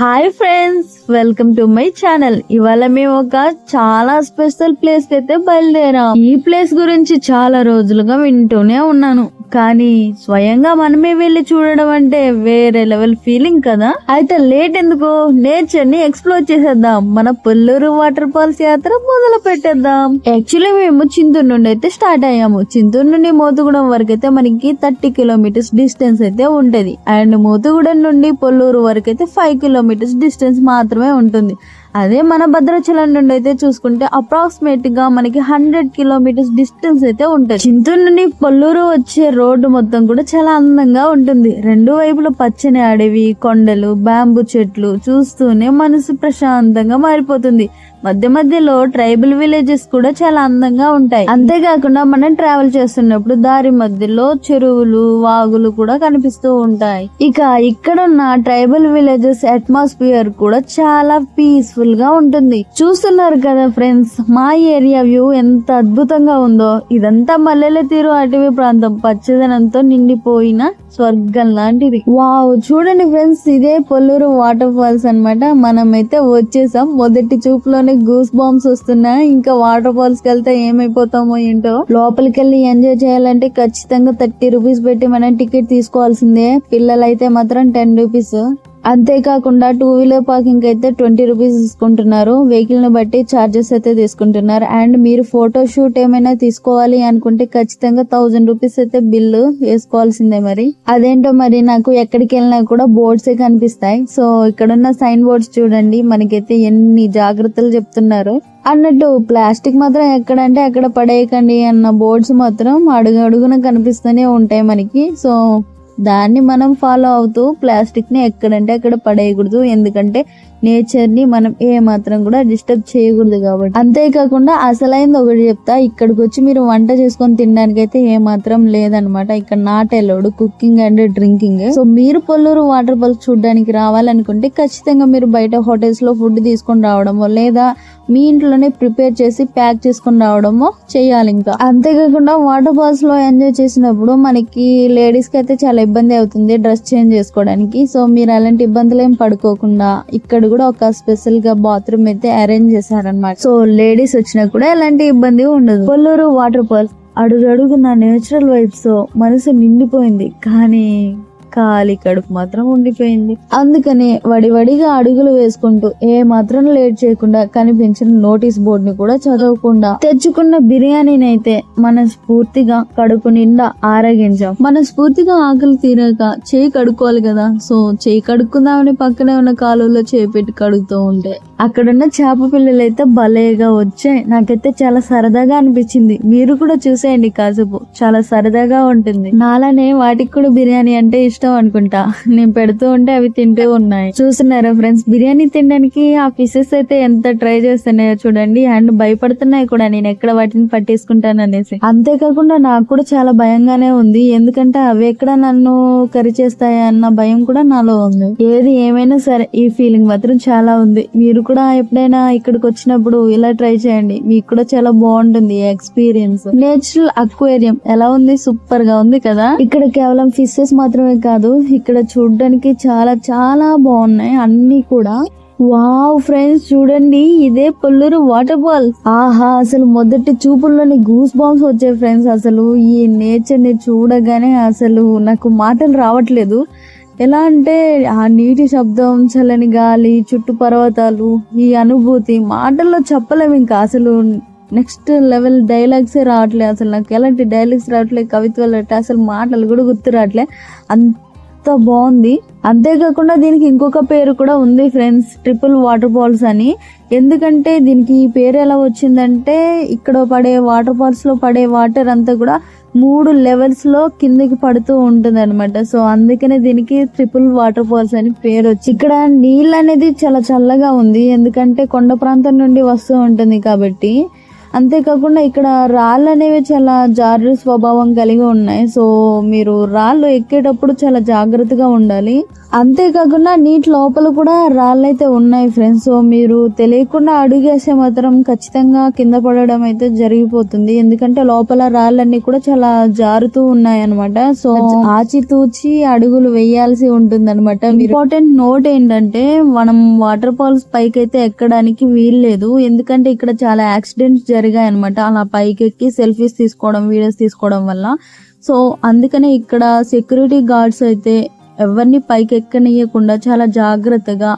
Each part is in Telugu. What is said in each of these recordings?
Hi friends welcome to my channel ఇవాళ మేము ఒక చాలా స్పెషల్ ప్లేస్కి అయితే బయలుదేరాం. ఈ ప్లేస్ గురించి చాలా రోజులుగా వింటూనే ఉన్నాను. కానీ స్వయంగా మనమే వెళ్ళి చూడడం అంటే వేరే లెవెల్ ఫీలింగ్ కదా. అయితే లేట్ ఎందుకు? నేచర్ని ఎక్స్ప్లోర్ చేసేద్దాం. మన పుల్లూరు వాటర్ ఫాల్స్ యాత్ర మొదలు పెట్టేద్దాం. యాక్చువల్లీ మేము చింతూరు నుండి అయితే స్టార్ట్ అయ్యాము. చింతూరు నుండి మోతుగూడెం వరకు అయితే మనకి థర్టీ కిలోమీటర్స్ డిస్టెన్స్ అయితే ఉంటది. అండ్ మోతుగూడెం నుండి పొల్లూరు వరకు అయితే ఫైవ్ కిలోమీటర్స్ డిస్టెన్స్ మాత్రమే ఉంటుంది. అదే మన భద్రాచలం నుండి అయితే చూసుకుంటే అప్రాక్సిమేట్గా మనకి హండ్రెడ్ కిలోమీటర్స్ డిస్టెన్స్ అయితే ఉంటుంది. చింతూరు నుండి పొల్లూరు వచ్చే రోడ్డు మొత్తం కూడా చాలా అందంగా ఉంటుంది. రెండు వైపుల పచ్చని అడవి కొండలు బ్యాంబు చెట్లు చూస్తూనే మనసు ప్రశాంతంగా మారిపోతుంది. మధ్య మధ్యలో ట్రైబల్ విలేజెస్ కూడా చాలా అందంగా ఉంటాయి. అంతేకాకుండా మనం ట్రావెల్ చేస్తున్నప్పుడు దారి మధ్యలో చెరువులు వాగులు కూడా కనిపిస్తూ ఉంటాయి. ఇక ఇక్కడున్న ట్రైబల్ విలేజెస్ అట్మాస్ఫియర్ కూడా చాలా పీస్ఫుల్ గా ఉంటుంది. చూస్తున్నారు కదా ఫ్రెండ్స్ మా ఏరియా వ్యూ ఎంత అద్భుతంగా ఉందో. ఇదంతా మల్లెల తీరు అటవీ ప్రాంతం. పచ్చదనంతో నిండిపోయిన స్వర్గం లాంటిది. వావ్ చూడండి ఫ్రెండ్స్ ఇదే పొల్లూరు వాటర్ ఫాల్స్ అన్నమాట. మనమైతే వచ్చేసాం. మొదటి చూపులోనే గూస్ బాంబ్స్ వస్తున్నాయి. ఇంకా వాటర్ ఫాల్స్కి వెళ్తే ఏమైపోతామో ఏంటో. లోపలికి వెళ్ళి ఎంజాయ్ చేయాలంటే ఖచ్చితంగా థర్టీ రూపీస్ పెట్టి మనం టికెట్ తీసుకోవాల్సిందే. పిల్లలైతే మాత్రం టెన్ రూపీస్ అంతేకాకుండా టూ వీలర్ పార్కింగ్ అయితే ట్వంటీ రూపీస్ తీసుకుంటున్నారు. వెహికల్ని బట్టి చార్జెస్ అయితే తీసుకుంటున్నారు. అండ్ మీరు ఫోటో షూట్ ఏమైనా తీసుకోవాలి అనుకుంటే ఖచ్చితంగా థౌజండ్ రూపీస్ అయితే బిల్లు వేసుకోవాల్సిందే మరి. అదేంటో మరి నాకు ఎక్కడికి వెళ్ళినా కూడా బోర్డ్స్ కనిపిస్తాయి. సో ఇక్కడున్న సైన్ బోర్డ్స్ చూడండి. మనకైతే ఎన్ని జాగ్రత్తలు చెప్తున్నారు. అన్నట్టు ప్లాస్టిక్ మాత్రం ఎక్కడంటే అక్కడ పడేయకండి అన్న బోర్డ్స్ మాత్రం అడుగు అడుగున కనిపిస్తూనే ఉంటాయి మనకి. సో దాన్ని మనం ఫాలో అవుతూ ప్లాస్టిక్ని ఎక్కడంటే అక్కడ పడేయకూడదు. ఎందుకంటే నేచర్ని మనం ఏ మాత్రం కూడా డిస్టర్బ్ చేయకూడదు కాబట్టి. అంతేకాకుండా అసలైంది ఒకటి చెప్తా ఇక్కడికి వచ్చి మీరు వంట చేసుకొని తినడానికి అయితే ఏ మాత్రం లేదనమాట. ఇక్కడ not allowed cooking and drinking. So మీరు పొల్లూరు వాటర్ ఫాల్స్ చూడడానికి రావాలనుకుంటే ఖచ్చితంగా మీరు బయట హోటల్స్లో ఫుడ్ తీసుకొని రావడమో లేదా మీ ఇంట్లోనే ప్రిపేర్ చేసి ప్యాక్ చేసుకొని రావడమో చేయాలి ఇంకా. అంతేకాకుండా వాటర్ ఫాల్స్లో ఎంజాయ్ చేసినప్పుడు మనకి లేడీస్కి అయితే చాలా ఇబ్బంది అవుతుంది డ్రెస్ చేంజ్ చేసుకోవడానికి. సో మీరు అలాంటి ఇబ్బందులు ఏం పడుకోకుండా ఇక్కడ కూడా ఒక స్పెషల్గా బాత్రూమ్ అయితే అరేంజ్ చేశారనమాట సో లేడీస్ వచ్చినా కూడా ఎలాంటి ఇబ్బంది ఉండదు. కొల్లూరు వాటర్ ఫాల్స్ అడుగు అడుగున నేచురల్ వైబ్స్తో మనసు నిండిపోయింది. కానీ ఖాళీ కడుపు మాత్రం ఉండిపోయింది. అందుకనే వడివడిగా అడుగులు వేసుకుంటూ ఏ మాత్రం లేట్ చేయకుండా కనిపించిన నోటీస్ బోర్డ్ని కూడా చదవకుండా తెచ్చుకున్న బిర్యానీని అయితే మన స్ఫూర్తిగా కడుపు నిండా ఆరగించాం. మన స్ఫూర్తిగా ఆకలి తీరాక చేయి కడుక్కోవాలి కదా. సో చేయి కడుక్కుందామని పక్కనే ఉన్న కాలువలో చేయి పెట్టి కడుగుతూ ఉంటే అక్కడున్న చేప పిల్లలు అయితే భలేగా వచ్చాయి. నాకైతే చాలా సరదాగా అనిపించింది. మీరు కూడా చూసేయండి కాసేపు. చాలా సరదాగా ఉంటుంది. నాలానే వాటికి కూడా బిర్యానీ అంటే ఇష్టం అనుకుంటా. నేను పెడుతూ ఉంటే అవి తింటూ ఉన్నాయి. చూస్తున్నారా ఫ్రెండ్స్? బిర్యానీ తినడానికి ఆ ఫిషెస్ అయితే ఎంత ట్రై చేస్తున్నాయో చూడండి. అండ్ భయపడుతున్నాయి కూడా. నేను ఎక్కడ వాటిని పట్టేసుకుంటాను అనేసి. అంతేకాకుండా నాకు కూడా చాలా భయంగానే ఉంది. ఎందుకంటే అవి ఎక్కడ నన్ను కరి చేస్తాయా అన్న భయం కూడా నాలో ఉంది. ఏది ఏమైనా సరే ఈ ఫీలింగ్ మాత్రం చాలా ఉంది. మీరు కూడా ఎప్పుడైనా ఇక్కడికి వచ్చినప్పుడు ఇలా ట్రై చేయండి. మీకు కూడా చాలా బాగుంటుంది ఎక్స్పీరియన్స్ నేచురల్ అక్వేరియం ఎలా ఉంది? సూపర్గా ఉంది కదా? ఇక్కడ కేవలం ఫిషెస్ మాత్రమే కాదు ఇక్కడ చూడడానికి చాలా చాలా బాగున్నాయి అన్ని కూడా. వావ్ ఫ్రెండ్స్ చూడండి ఇదే పొల్లూరు వాటర్ ఫాల్. ఆహా అసలు మొదటి చూపుల్లోని గూస్ బాంబ్స్ వచ్చాయి ఫ్రెండ్స్ అసలు. ఈ నేచర్ని చూడగానే అసలు నాకు మాటలు రావట్లేదు. ఎలా అంటే ఆ నీటి శబ్దం చల్లని గాలి చుట్టూ పర్వతాలు ఈ అనుభూతి మాటల్లో చెప్పలేము ఇంకా అసలు. నెక్స్ట్ లెవెల్ డైలాగ్సే రావట్లేదు అసలు నాకు ఎలాంటి డైలాగ్స్ రావట్లేదు కవిత్వాలు అంటే అసలు మాటలు కూడా గుర్తు రావట్లే. అంత బాగుంది. అంతేకాకుండా దీనికి ఇంకొక పేరు కూడా ఉంది ఫ్రెండ్స్ ట్రిపుల్ వాటర్ ఫాల్స్ అని. ఎందుకంటే దీనికి ఈ పేరు ఎలా వచ్చిందంటే ఇక్కడ పడే వాటర్ ఫాల్స్లో పడే వాటర్ అంతా కూడా మూడు లెవెల్స్లో కిందకి పడుతూ ఉంటుంది అనమాట సో అందుకనే దీనికి ట్రిపుల్ వాటర్ ఫాల్స్ అని పేరు వచ్చి ఇక్కడ నీళ్ళు అనేది చాలా చల్లగా ఉంది. ఎందుకంటే కొండ ప్రాంతం నుండి వస్తూ ఉంటుంది కాబట్టి. అంతేకాకుండా ఇక్కడ రాళ్ళు అనేవి చాలా జారు స్వభావం కలిగి ఉన్నాయి. సో మీరు రాళ్ళు ఎక్కేటప్పుడు చాలా జాగ్రత్తగా ఉండాలి. అంతేకాకుండా నీటి లోపల కూడా రాళ్ళైతే ఉన్నాయి ఫ్రెండ్స్ సో మీరు తెలియకుండా అడుగేసే మాత్రం ఖచ్చితంగా కింద పడడం అయితే జరిగిపోతుంది. ఎందుకంటే లోపల రాళ్ళన్నీ కూడా చాలా జారుతూ ఉన్నాయి అనమాట సో ఆచితూచి అడుగులు వేయాల్సి ఉంటుంది అనమాట ఇంపార్టెంట్ నోట్ ఏంటంటే మనం వాటర్ ఫాల్స్ పైకి అయితే ఎక్కడానికి వీల్లేదు. ఎందుకంటే ఇక్కడ చాలా యాక్సిడెంట్స్ జరిగాయి అనమాట అలా పైకి ఎక్కి సెల్ఫీస్ తీసుకోవడం వీడియోస్ తీసుకోవడం వల్ల. సో అందుకనే ఇక్కడ సెక్యూరిటీ గార్డ్స్ అయితే ఎవరిని పైకి ఎక్కనియకుండా చాలా జాగ్రత్తగా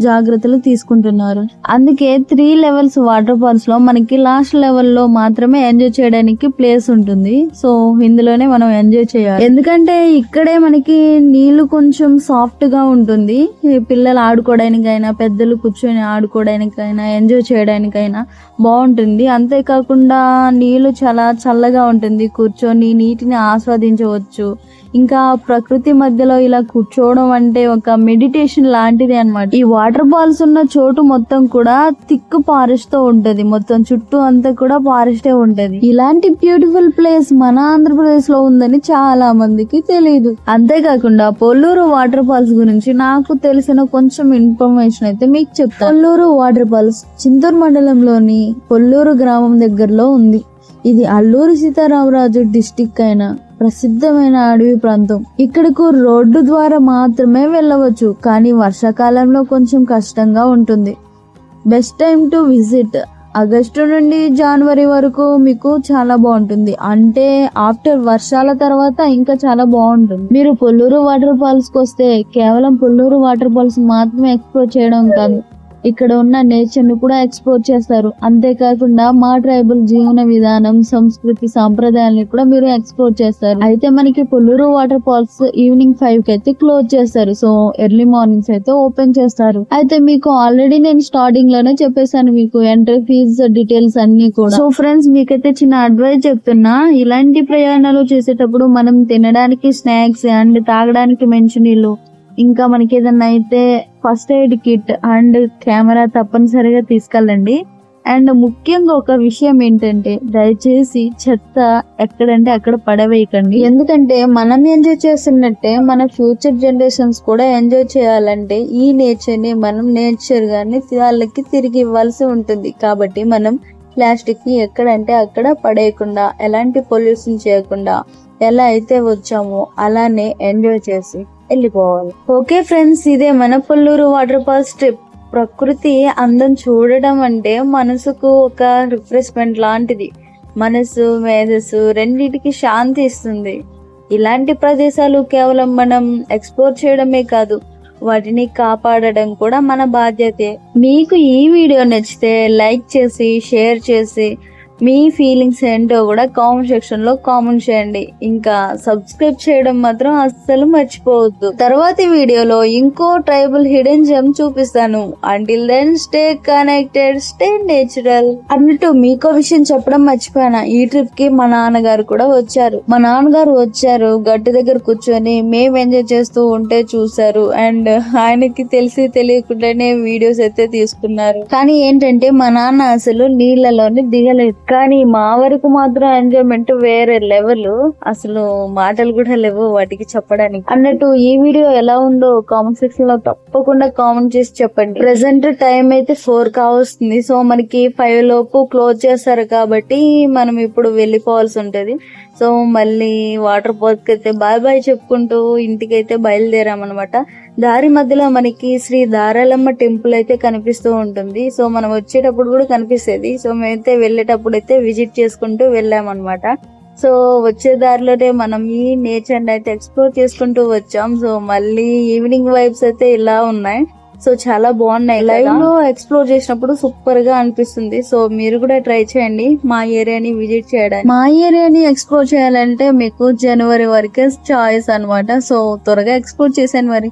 జాగ్రత్తలు తీసుకుంటున్నారు. అందుకే త్రీ లెవెల్స్ వాటర్ ఫాల్స్లో మనకి లాస్ట్ లెవెల్లో మాత్రమే ఎంజాయ్ చేయడానికి ప్లేస్ ఉంటుంది. సో ఇందులోనే మనం ఎంజాయ్ చేయాలి. ఎందుకంటే ఇక్కడే మనకి నీళ్ళు కొంచెం సాఫ్ట్గా ఉంటుంది. ఈ పిల్లలు ఆడుకోవడానికైనా పెద్దలు కూర్చొని ఆడుకోవడానికైనా ఎంజాయ్ చేయడానికైనా బాగుంటుంది. అంతేకాకుండా నీళ్ళు చాలా చల్లగా ఉంటుంది. కూర్చొని నీటిని ఆస్వాదించవచ్చు. ఇంకా ప్రకృతి మధ్యలో ఇలా కూర్చోవడం అంటే ఒక మెడిటేషన్ లాంటిది అనమాట ఈ వాటర్ ఫాల్స్ ఉన్న చోటు మొత్తం కూడా థిక్ ఫారెస్ట్తో ఉంటది. మొత్తం చుట్టూ అంతా కూడా ఫారెస్టే ఉంటది. ఇలాంటి బ్యూటిఫుల్ ప్లేస్ మన ఆంధ్రప్రదేశ్లో ఉందని చాలా మందికి తెలియదు అంతేకాకుండా పొల్లూరు వాటర్ ఫాల్స్ గురించి నాకు తెలిసిన కొంచెం ఇన్ఫర్మేషన్ అయితే మీకు చెప్తాను పొల్లూరు వాటర్ ఫాల్స్ చింతూరు మండలంలోని పొల్లూరు గ్రామం దగ్గరలో ఉంది. ఇది అల్లూరు సీతారామరాజు డిస్టిక్ అయిన ప్రసిద్ధమైన అడవి ప్రాంతం. ఇక్కడకు రోడ్డు ద్వారా మాత్రమే వెళ్ళవచ్చు కానీ వర్షాకాలంలో కొంచెం కష్టంగా ఉంటుంది. Best time to visit. August నుండి జనవరి వరకు మీకు చాలా బాగుంటుంది. అంటే ఆఫ్టర్ వర్షాల తర్వాత ఇంకా చాలా బాగుంటుంది. మీరు పుల్లూరు వాటర్ ఫాల్స్కి వస్తే కేవలం పుల్లూరు వాటర్ ఫాల్స్ మాత్రమే ఎక్స్ప్లోర్ చేయడం కాదు. ఇక్కడ ఉన్న నేచర్ని కూడా ఎక్స్ప్లోర్ చేస్తారు. అంతేకాకుండా మా ట్రైబల్ జీవన విధానం సంస్కృతి సాంప్రదాయాన్ని కూడా మీరు ఎక్స్ప్లోర్ చేస్తారు. అయితే మనకి పొల్లూరు వాటర్ ఫాల్స్ ఈవినింగ్ ఫైవ్కి అయితే క్లోజ్ చేస్తారు. సో ఎర్లీ మార్నింగ్స్ అయితే ఓపెన్ చేస్తారు. అయితే మీకు ఆల్రెడీ నేను స్టార్టింగ్లోనే చెప్పేశాను మీకు ఎంట్రీ ఫీజ్ డీటెయిల్స్ అన్ని కూడా. సో ఫ్రెండ్స్ మీకైతే చిన్న అడ్వైస్ చెప్తున్నా. ఇలాంటి ప్రయాణాలు చేసేటప్పుడు మనం తినడానికి స్నాక్స్ అండ్ తాగడానికి మంచినీళ్ళు. ఇంకా మనకి ఏదన్నా అయితే first aid kit and camera తప్పనిసరిగా తీసుకెళ్ళండి. అండ్ ముఖ్యంగా ఒక విషయం ఏంటంటే దయచేసి చెత్త ఎక్కడంటే అక్కడ పడవేయకండి. ఎందుకంటే మనం ఎంజాయ్ చేస్తున్నట్టే మన ఫ్యూచర్ జనరేషన్స్ కూడా ఎంజాయ్ చేయాలంటే ఈ నేచర్ని మనం నేచర్ గాని వాళ్ళకి తిరిగి ఇవ్వాల్సి ఉంటుంది. కాబట్టి మనం ప్లాస్టిక్ని ఎక్కడంటే అక్కడ పడేయకుండా ఎలాంటి పొల్యూషన్ చేయకుండా ఎలా అయితే వచ్చామో అలానే ఎంజాయ్ చేసి వెళ్ళిపోవాలి. ఓకే ఫ్రెండ్స్ ఇదే మన పొల్లూరు వాటర్ ఫాల్స్ ట్రిప్. ప్రకృతి అందం చూడడం అంటే మనసుకు ఒక రిఫ్రెష్మెంట్ లాంటిది. మనసు మేధస్సు రెండింటికి శాంతి ఇస్తుంది. ఇలాంటి ప్రదేశాలు కేవలం మనం ఎక్స్ప్లోర్ చేయడమే కాదు వాటిని కాపాడడం కూడా మన బాధ్యతే. మీకు ఈ వీడియో నచ్చితే లైక్ చేసి షేర్ చేసి మీ ఫీలింగ్స్ ఏంటో కూడా కామెంట్ సెక్షన్లో కామెంట్ చేయండి. ఇంకా సబ్స్క్రైబ్ చేయడం మాత్రం అస్సలు మర్చిపోవద్దు. తర్వాతి వీడియోలో ఇంకో ట్రైబల్ హిడెన్ జెమ్ చూపిస్తాను. Until then stay connected stay natural అన్నట్టు మీకో విషయం చెప్పడం మర్చిపోయాను? ఈ ట్రిప్కి మా నాన్నగారు కూడా వచ్చారు. మా నాన్నగారు వచ్చారు గట్టు దగ్గర కూర్చొని మేము ఎంజాయ్ చేస్తూ ఉంటే చూసారు అండ్ ఆయనకి తెలిసి తెలియకుండానే వీడియోస్ అయితే తీసుకున్నారు. కానీ ఏంటంటే మా నాన్న అసలు నీళ్ళలోనే దిగలేదు. కానీ మా వరకు మాత్రం ఎంజాయ్మెంట్ వేరే లెవెల్ అసలు మాటలు కూడా లేవు వాటికి చెప్పడానికి. అన్నట్టు ఈ వీడియో ఎలా ఉందో కామెంట్ సెక్షన్లో తప్పకుండా కామెంట్ చేసి చెప్పండి. ప్రెసెంట్ టైం అయితే ఫోర్ కావస్తుంది సో మనకి ఫైవ్ లోపు క్లోజ్ చేస్తారు కాబట్టి మనం ఇప్పుడు వెళ్ళిపోవాల్సి ఉంటది. సో మళ్ళీ వాటర్ ఫాల్స్ అయితే బాయ్ బాయ్ చెప్పుకుంటూ ఇంటికి అయితే బయలుదేరామన్నమాట. దారి మధ్యలో మనకి శ్రీ దారాలమ్మ టెంపుల్ అయితే కనిపిస్తూ ఉంటుంది. సో మనం వచ్చేటప్పుడు కూడా కనిపిస్తుంది. సో మేమైతే వెళ్ళేటప్పుడు అయితే విజిట్ చేసుకుంటూ వెళ్ళామన్నమాట. సో వచ్చే దారిలోనే మనం ఈ నేచర్ అయితే ఎక్స్ప్లోర్ చేసుకుంటూ వచ్చాం. సో మళ్ళీ ఈవినింగ్ వైబ్స్ అయితే ఇలా ఉన్నాయి. సో చాలా బాగున్నాయి లైవ్లో ఎక్స్ప్లోర్ చేసినప్పుడు సూపర్గా అనిపిస్తుంది. సో మీరు కూడా ట్రై చేయండి. మా ఏరియాని విజిట్ చేయడానికి. మా ఏరియాని ఎక్స్ప్లోర్ చేయాలంటే మీకు జనవరి వరకే చాయిస్ అన్నమాట. సో త్వరగా ఎక్స్ప్లోర్ చేశాను మరి.